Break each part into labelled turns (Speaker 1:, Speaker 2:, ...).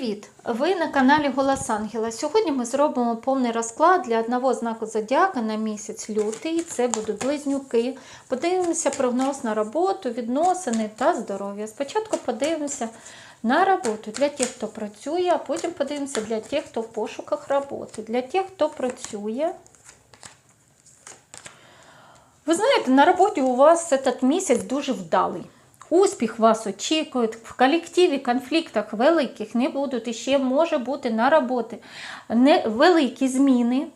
Speaker 1: Привіт! Ви на каналі Голос Ангела. Сьогодні ми зробимо повний розклад для одного знаку зодіака на місяць лютий. Це будуть близнюки. Подивимося прогноз на роботу, відносини та здоров'я. Спочатку подивимося на роботу для тих, хто працює, а потім подивимося для тих, хто в пошуках роботи. Для тих, хто працює. Ви знаєте, на роботі у вас этот місяць дуже вдалий. Успіх вас очікує, в колективі конфліктах великих не будуть і ще може бути на роботі не великі зміни.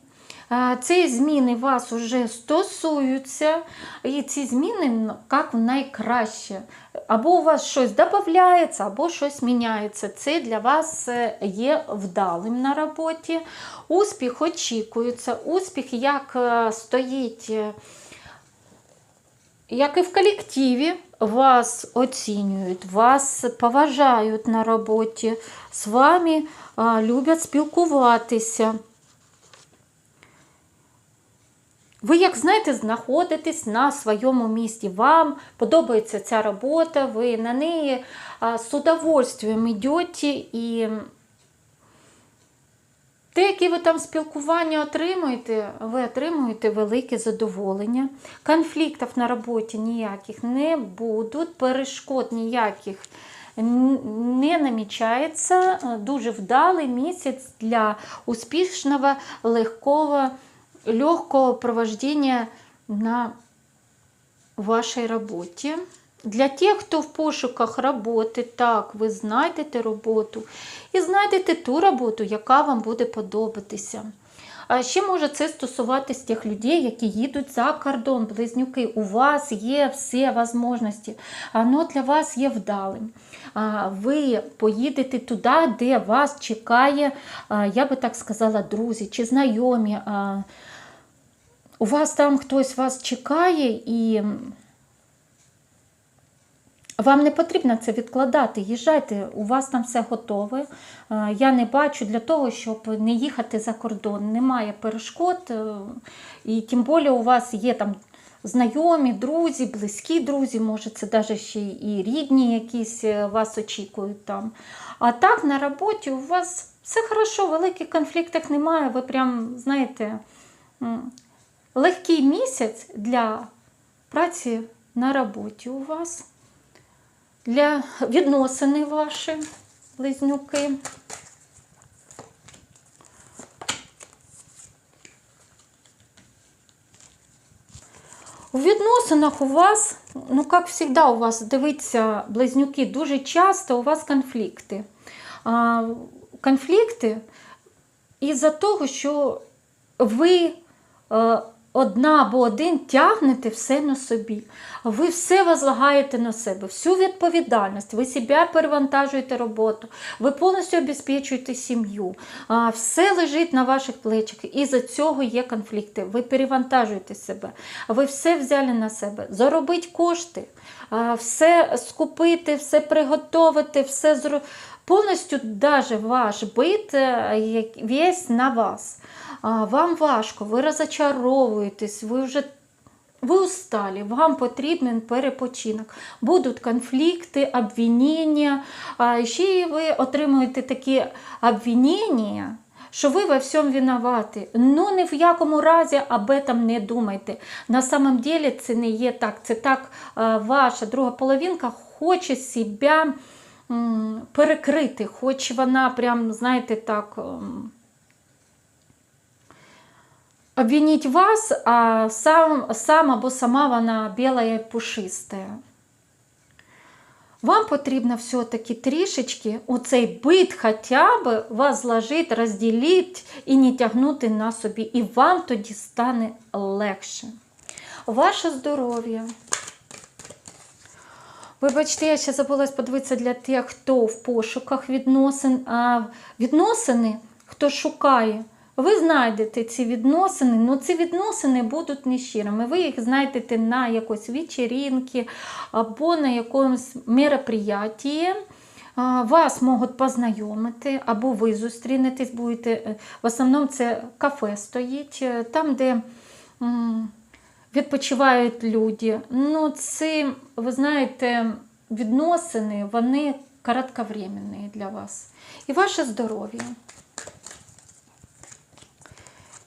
Speaker 1: Ці зміни вас вже стосуються, і ці зміни ну, як найкраще. Або у вас щось додається, або щось міняється. Це для вас е, є вдалим на роботі. Успіх очікується. Успіх як е, стоїть. е, як і в колективі, вас оцінюють, вас поважають на роботі, з вами люблять спілкуватися. Ви, як знаєте, знаходитесь на своєму місці. Вам подобається ця робота, ви на неї з удовольствием йдете і те, які ви там спілкування отримуєте, ви отримуєте велике задоволення. Конфліктів на роботі ніяких не будуть, перешкод ніяких не намічається. Дуже вдалий місяць для успішного, легкого, легкого провождення на вашій роботі. Для тих, хто в пошуках роботи, так, ви знайдете роботу і знайдете ту роботу, яка вам буде подобатися. А ще може це стосуватись тих людей, які їдуть за кордон, близнюки. У вас є всі можливості, воно для вас є вдалим. Ви поїдете туди, де вас чекає, я би так сказала, друзі чи знайомі. У вас там хтось вас чекає і. Вам не потрібно це відкладати, їжджайте, у вас там все готове. Е, Я не бачу для того, щоб не їхати за кордон. Немає перешкод, е, і тим більше у вас є там знайомі, друзі, близькі друзі, може, це навіть ще і рідні якісь е, вас очікують там. А так на роботі у вас все хорошо, великих конфліктів немає. Ви прям, знаєте, легкий місяць для праці на роботі у вас для відносини ваші, близнюки. У відносинах у вас, ну, як завжди, у вас, дивіться, близнюки, дуже часто у вас конфлікти. А, конфлікти із-за того, що ви е, одна або один тягнете все на собі. Ви все возлагаєте на себе, всю відповідальність, ви себе перевантажуєте роботу, ви повністю обезпечуєте сім'ю. Все лежить на ваших плечах. І за цього є конфлікти. Ви перевантажуєте себе, ви все взяли на себе. Заробити кошти, все скупити, все приготувати, все зробити. Повністю даже ваш бит е, весь на вас. Вам важко, ви розочаровуєтесь, ви вже ви усталі, вам потрібен перепочинок. Будуть конфлікти, обвинення. Ще ви отримуєте такі обвинення, що ви во всьому винуваті. Ну ні в якому разі об этом не думайте. На самом деле це не є так. Це так ваша друга половинка хоче себе перекрити, хоч вона прям, знаєте, так. Обвинить вас, а сам, сам або сама вона біла і пушиста. Вам потрібно все-таки трішечки у цей бит хоча б вас зложити, розділити і не тягнути на собі. І вам тоді стане легше. Ваше здоров'я. Вибачте, я ще забулась подивитися для тих, хто в пошуках відносин, а відносини, хто шукає. Ви знайдете ці відносини, але ці відносини будуть нещирими. Ви їх знайдете на якоїсь вечеринці або на якомусь мероприятии. А, Вас можуть познайомити, або ви зустрінетесь, будете. е, В основному це кафе стоїть, е, там, де відпочивають люди. Ну, ці, ви знаєте, відносини, вони коротковременные для вас. І ваше здоров'я.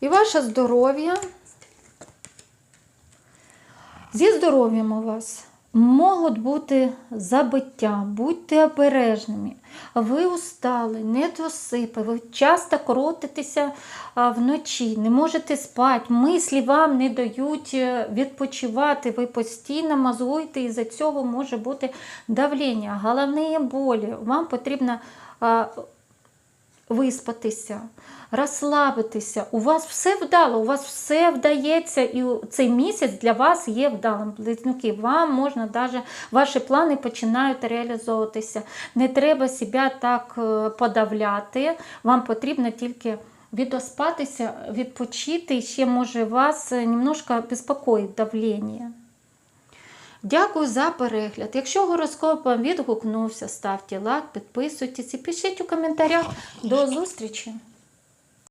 Speaker 1: І ваше здоров'я. Зі здоров'ям у вас можуть бути забиття, будьте обережними. Ви устали, недосипи, ви часто крутитеся а, вночі, не можете спати, мислі вам не дають е, відпочивати, ви постійно мозгуєте, і за цього може бути давлення, головні болі. Вам потрібно виспатися, розслабитися. У вас все вдало, у вас все вдається, і цей місяць для вас є вдалим. Близнюки, вам можна навіть ваші плани починають реалізовуватися. Не треба себе так е, подавляти. Вам потрібно тільки. Відоспатися, відпочити, ще може вас е, немножко безпокоїть давлення. Дякую за перегляд. Якщо гороскоп вам відгукнувся, ставте лайк, підписуйтесь і пишіть у коментарях. До зустрічі!